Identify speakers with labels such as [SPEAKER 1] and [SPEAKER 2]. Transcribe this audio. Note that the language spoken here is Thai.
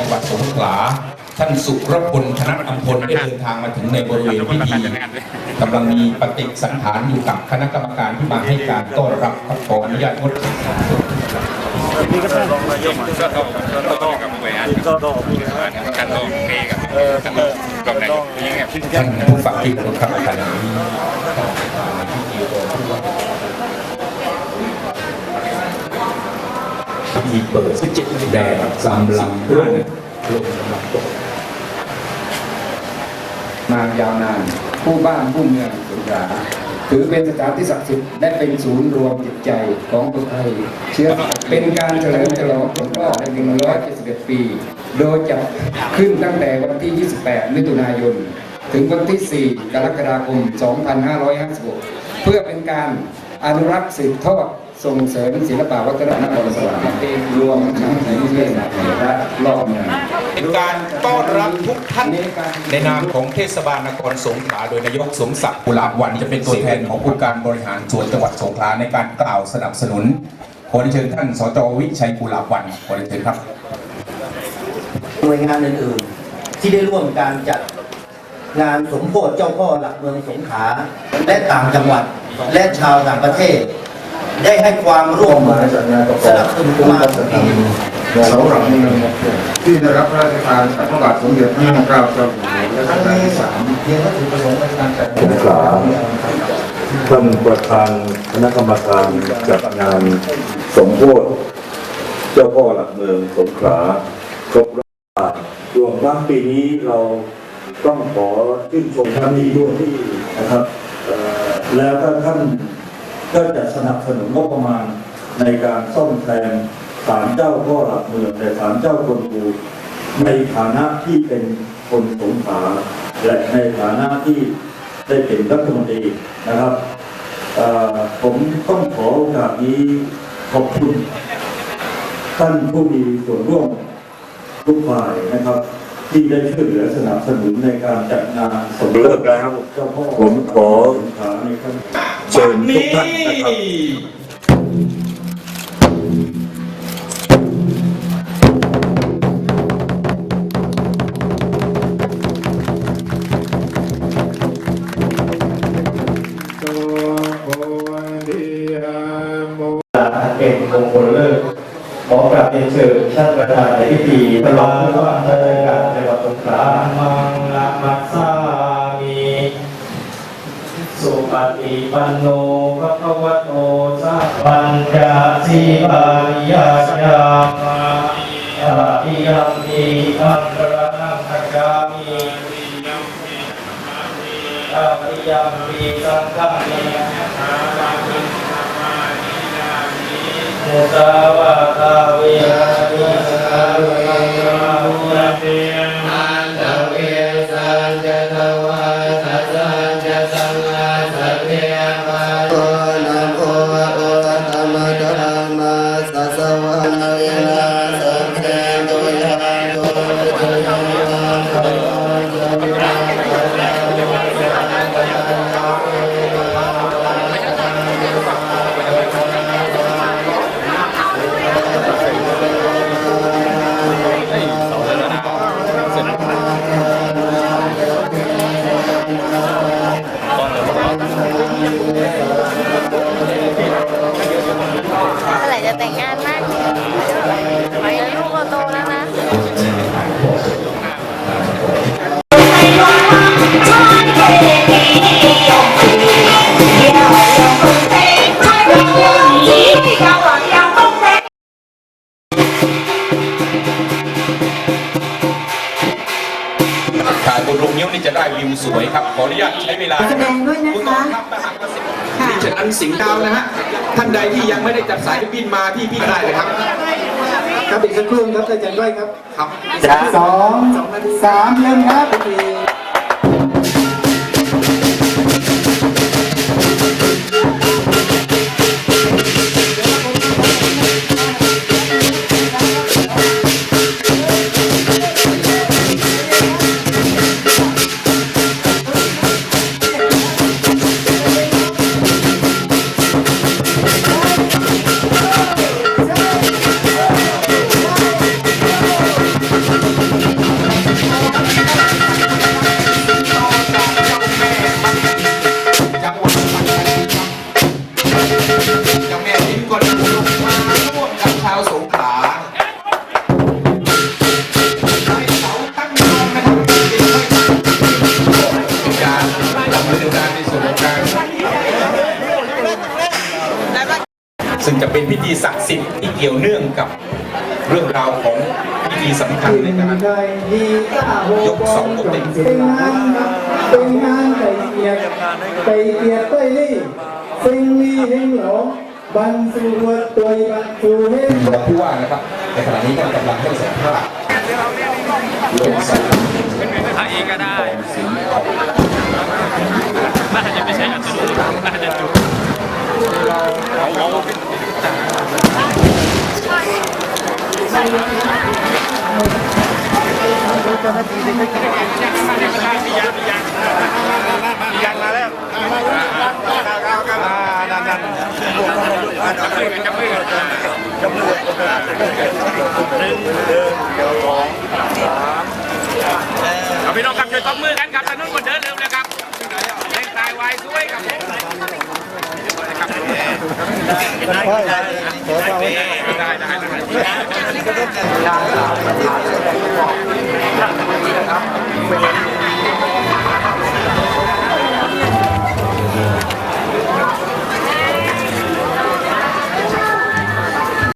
[SPEAKER 1] จังหวัดสงขลาท่านสุรพลธนอัมพลได้เดินทางมาถึงในบริเวณพิธีกำลังมีปฏิสังขารอยู่กับคณะกรรมการที่มาให้การต้อนรับขออนุญาตงดนี่
[SPEAKER 2] ก็ท่านรองนายกก็ต้องก็ต้องกับหวนก็ต้องการต้องเกับกับกับนายก
[SPEAKER 1] ท่านผู้ฟังที่เคารพคระนี้ท่าน ธีเปิดแดดกำลังรุ่งลมกำลังตก
[SPEAKER 3] มายาวนาน ผู้บ้านผู้เมืองสงขลาถือเป็นสถานที่ศักดิ์สิทธิ์และเป็นศูนย์รวมจิตใจของคนไทย เชื่อเป็นการเฉลิมฉลองครบรอบใน171 ปี โดยจัดขึ้นตั้งแต่วันที่ 28 มิถุนายน ถึงวันที่ 4 กรกฎาคม 2556 เพื่อเป็นการอนุรักษ์สืบทอด ส่งเสริมศิลปวัฒนธรรมนครสวรรค์เป็นรวมทั้งในประเทศและรอบเมือง
[SPEAKER 1] เป็นการต้อนรับทุกท่านในนามของเทศบาลนครสงขลาโดยนายกสมศักดิ์กุหลาบวันจะเป็นตัวแทนของผู้การบริหารส่วนจังหวัดสงขลาในการกล่าวสนับสนุนขอเรียนเชิญท่านสจวิชัยกุหลาบวันขอเรียนเชิญครับ
[SPEAKER 4] หน่วยงานอื่นๆ ที่ได้ร่วมการจัดงานสมโภชเจ้าพ่อหลักเมืองสงขลาและต่างจังหวัดและชาวต่างประเทศ ได้ให้ความร่วมมือสนับสนุนมาทุกปี
[SPEAKER 5] เสาหลักเมืองที่ได้รับพระราชทานจากพระบาทสมเด็จพระนางเกล้าเจ้าอยู่หัวรัชกาลที่สาม
[SPEAKER 4] เพียงวัตถุประสงค์ในการจัด
[SPEAKER 6] งขลาท่านประธานคณะกรรมการจัดงานสมโภชเจ้าพ่อหลักเมืองสงขลาครบรอบรวมทั้งปีนี้เราต้องขอชื่นชมท่านนี้ด้วยที่นะครับแล้วก็ท่าน ก็จะสนับสนุนงบประมาณในการซ่อมแซมศาลเจ้าพ่อหลักเมืองแต่ศาลเจ้าคนปูในฐานะที่เป็นคนสงขลาและในฐานะที่ได้เป็นรัฐมนตรีนะครับเอ่อผมต้องขอโอกาสนี้ขอบคุณท่านผู้มีส่วนร่วมทุกฝ่ายนะครับ ที่ได้ช่วยเหลือสนับสนุนในการจัดงานสมเลิกแล้วเจ้าพ่อผมขอในครั้งเชิญทุกท่านนะครับ
[SPEAKER 7] เป็นมงคลเลิกขอกราบเรียนเชิญท่านประธานในพิธีตลอดผู้ว่าราชการจังหวัดสงขลามังละมัสสามี สุปฏิปันโนภะคะวะโตสาปัญจสีปาริยาจามาอาทิยัมปีอันตระนังขจามิอาทิยัมปีสังฆามิมุสาวาทาเวรมิ สัพเพ
[SPEAKER 8] จะได้
[SPEAKER 1] วิวสวยครับ ขออนุญาตใช้เวลา
[SPEAKER 9] แสดงด้วยนะคะ
[SPEAKER 1] ณต้องครับถ้าหากว่าสิบดิฉันอันสิงห์ดาวนะฮะ ท่านใดที่ยังไม่ได้จัดสายบินมาที่พี่ได้เลยครับ
[SPEAKER 7] ครับอีกสักครู่ครับอาจารย์ด้วยครับ
[SPEAKER 1] ครับ
[SPEAKER 7] สองสามเริ่มครับ
[SPEAKER 1] จะเป็นพิธีศักดิ์สิทธิ์ที่เกี่ยวเนื่องกับเรื่องราวของพิธีสำคัญในการยกสองต็ม
[SPEAKER 10] เป็นงานเป็นงานไก่เกียรไก่เกียรไต้ลี่สิ่งมีเฮงหลงบันสูรวดตัวบันสูเฮง
[SPEAKER 1] รองผู้ว่านะครับในขณะนี้ท่านกำลังให้สัมภาษณ์ลงสนา
[SPEAKER 11] ถ้าเองก็ได้น่าจะไม่ใช่อัตโนมัติน่าจะจุดเอาเอา เอาพี่น้องครับช่วยตบมือกันครับทางนู้นคนเดินเร็ว ได้